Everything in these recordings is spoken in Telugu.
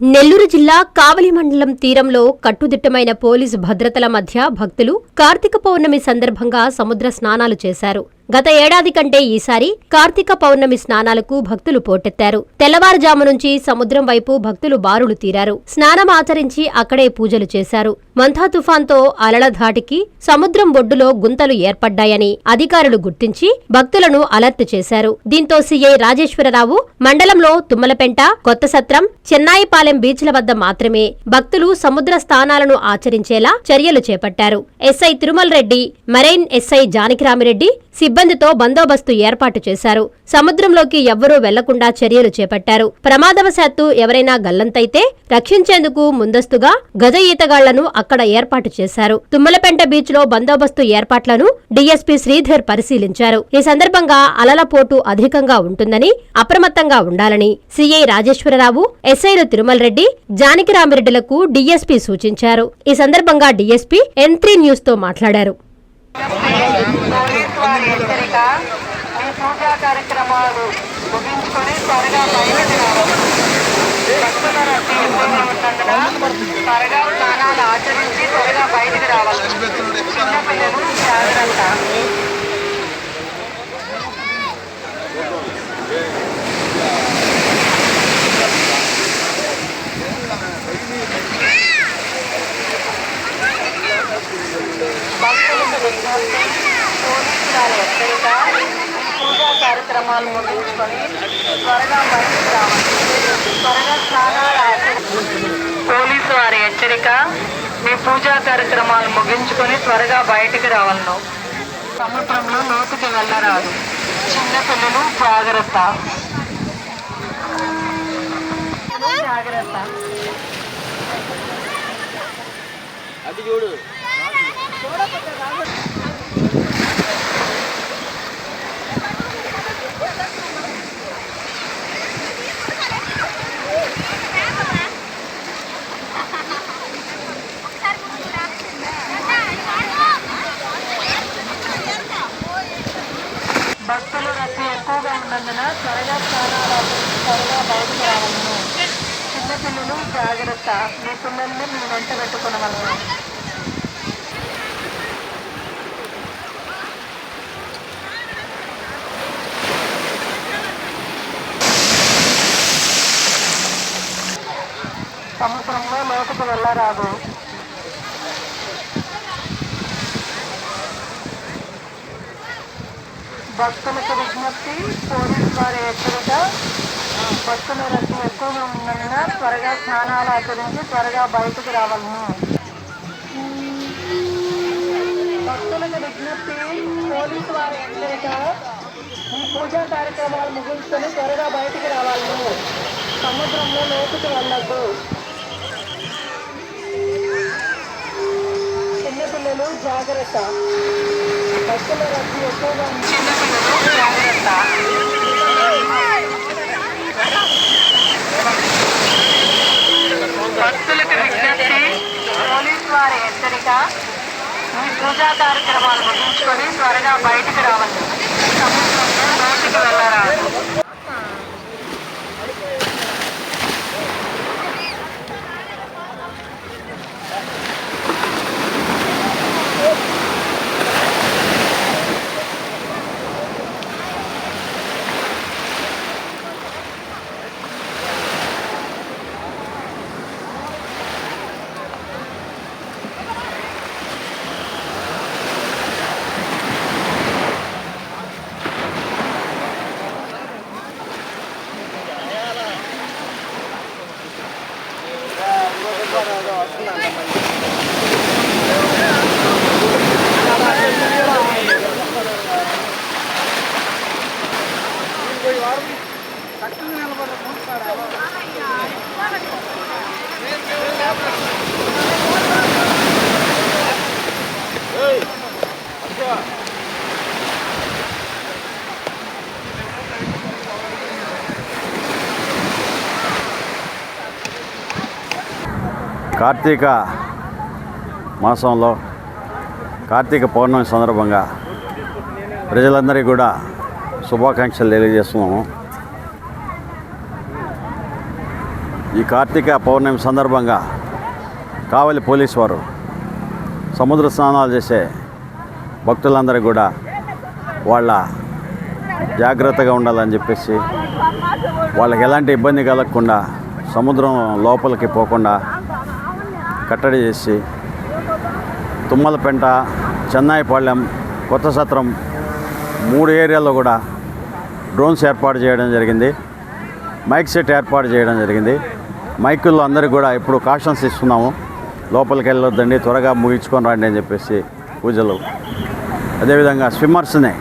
నెల్లూరు జిల్లా కావలి మండలం తీరంలో కట్టుదిట్టమైన పోలీసు భద్రతల మధ్య భక్తులు కార్తీక పౌర్ణమి సందర్భంగా సముద్ర స్నానాలు చేశారు. గత ఏడాది కంటే ఈసారి కార్తీక పౌర్ణమి స్నానాలకు భక్తులు పోటెత్తారు. తెల్లవారుజాము నుంచి సముద్రం వైపు భక్తులు బారులు తీరారు. స్నానం ఆచరించి అక్కడే పూజలు చేశారు. మంథా తుఫాన్తో అలల ధాటికి సముద్రం ఒడ్డులో గుంతలు ఏర్పడ్డాయని అధికారులు గుర్తించి భక్తులను అలర్ట్ చేశారు. దీంతో సీఐ రాజేశ్వరరావు మండలంలో తుమ్మలపెంట కొత్త సత్రం చెన్నాయిపాలెం బీచ్ల వద్ద మాత్రమే భక్తులు సముద్ర స్థానాలను ఆచరించేలా చర్యలు చేపట్టారు. SI Tirumala Reddy marine SI Janakiramireddy సిబ్బందితో బందోబస్తు ఏర్పాటు చేశారు. సముద్రంలోకి ఎవ్వరూ వెళ్ళకుండా చర్యలు చేపట్టారు. ప్రమాదవశాత్తు ఎవరైనా గల్లంతైతే రక్షించేందుకు ముందస్తుగా గజ ఈతగాళ్ళను అక్కడ ఏర్పాటు చేశారు. తుమ్మలపెంట బీచ్లో బందోబస్తు ఏర్పాట్లను డీఎస్పీ శ్రీధర్ పరిశీలించారు. ఈ సందర్భంగా అలల పోటు అధికంగా ఉంటుందని అప్రమత్తంగా ఉండాలని సీఐ రాజేశ్వరరావు ఎస్ఐలు తిరుమల రెడ్డి జానకిరామిరెడ్డిలకు డీఎస్పీ సూచించారు. ఈ సందర్భంగా డీఎస్పీ ఎన్ త్రీ న్యూస్తో మాట్లాడారు. వారి హెచ్చరిక ఈ పూజా కార్యక్రమాలు ముగించుకొని త్వరగా బయలుదేరారు. రావాలి భక్తుల రద్దీ ఎక్కువగా ఉన్నందున త్వరగా స్నానాలు ఆచరించి త్వరగా బయటికి రావాలి. చిన్నపిల్లలు జాగ్రత్త. భక్తులకు విజ్ఞప్తి పోలీసు వారి హెచ్చరిక పూజా కార్యక్రమాలు ముగించుకొని త్వరగా బయటకు రావాలి త్వరగా స్నానాలు పోలీసు వారి హెచ్చరిక మీ పూజా కార్యక్రమాలు ముగించుకొని త్వరగా బయటికి రావాలను. సముద్రంలో లోతుకి వెళ్ళరాదు. చిన్నపిల్లలు జాగ్రత్త. జాగ్రత్త. అది చూడు రద్దీ ఎక్కువగా ఉన్నందున త్వరగా స్నానాలు ఆచరించి త్వరగా బయటకు రావాలను చిన్నపిల్లలు జాగ్రత్త మీ పిల్లల్ని మీ వెంట పెట్టుకునవలను సముద్రంలో లోతుకు వెళ్ళరాదు. భక్తులకు విజ్ఞప్తి పోలీసు వారి హెచ్చరిక భక్తుల రద్దీ ఎక్కువగా ఉన్నందున త్వరగా స్నానాలు ఆచరించి త్వరగా బయటకు రావాలను భక్తులకు విజ్ఞప్తి పోలీసు వారి హెచ్చరిక ఈ పూజా కార్యక్రమాలు ముగించుకొని త్వరగా బయటకు రావాలను సముద్రంలో లోతుకు వెళ్ళద్దు చిన్నపిల్లలు జాగ్రత్త. భక్తులకు విజ్ఞప్తి పోలీస్ వారి హెచ్చరిక మీ పూజా కార్యక్రమాలు ముగించుకొని త్వరగా బయటకు రావాలి. సముద్రంలో లోతుకు వెళ్ళరాదు కార్తీక మాసంలో కార్తీక పౌర్ణమి సందర్భంగా ప్రజలందరికీ కూడా శుభాకాంక్షలు తెలియజేస్తున్నాము. ఈ కార్తీక పౌర్ణమి సందర్భంగా కావలి పోలీసు వారు సముద్ర స్నానాలు చేసే భక్తులందరికీ కూడా వాళ్ళ జాగ్రత్తగా ఉండాలని చెప్పేసి వాళ్ళకి ఎలాంటి ఇబ్బంది కలగకుండా సముద్రం లోపలికి పోకుండా కట్టడి చేసి తుమ్మలపెంట చెన్నాయిపాళ్యం కొత్త సత్రం మూడు ఏరియాల్లో కూడా డ్రోన్స్ ఏర్పాటు చేయడం జరిగింది. మైక్ సెట్ ఏర్పాటు చేయడం జరిగింది. మైకుల్లో అందరికీ కూడా ఇప్పుడు కాషన్స్ ఇస్తున్నాము. లోపలికి వెళ్ళొద్దండి త్వరగా ముగించుకొని రండి అని చెప్పేసి పూజలు. అదేవిధంగా స్విమ్మర్స్ని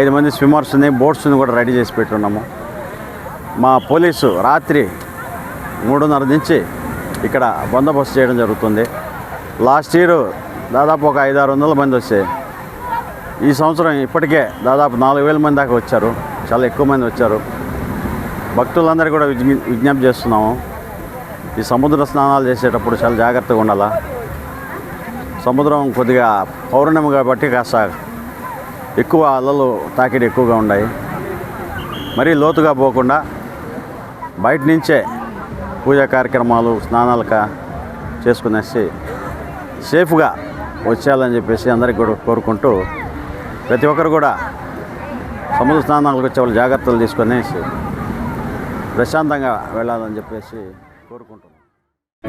ఐదు మంది స్విమ్మర్స్ని బోట్స్ని కూడా రెడీ చేసి పెట్టున్నాము. మా పోలీసు రాత్రి మూడున్నర నుంచి ఇక్కడ బందోబస్తు చేయడం జరుగుతుంది. లాస్ట్ ఇయర్ దాదాపు ఒక ఐదు ఆరు వందల మంది వచ్చాయి. ఈ సంవత్సరం ఇప్పటికే దాదాపు నాలుగు వేల మంది దాకా వచ్చారు. చాలా ఎక్కువ మంది వచ్చారు. భక్తులందరూ కూడా విజ్ఞ విజ్ఞప్తి చేస్తున్నాము. ఈ సముద్ర స్నానాలు చేసేటప్పుడు చాలా జాగ్రత్తగా ఉండాలా? సముద్రం కొద్దిగా పౌర్ణమి కాబట్టి కాస్త ఎక్కువ అలలు తాకిడి ఎక్కువగా ఉన్నాయి. మరీ లోతుగా పోకుండా బయట నుంచే పూజా కార్యక్రమాలు స్నానాలక చేసుకునేసి సేఫ్గా వచ్చేయాలని చెప్పేసి అందరికీ కూడా కోరుకుంటూ ప్రతి ఒక్కరు కూడా సముద్ర స్నానాలకు వచ్చే వాళ్ళు జాగ్రత్తలు తీసుకునేసి ప్రశాంతంగా వెళ్ళాలని చెప్పేసి కోరుకుంటున్నాను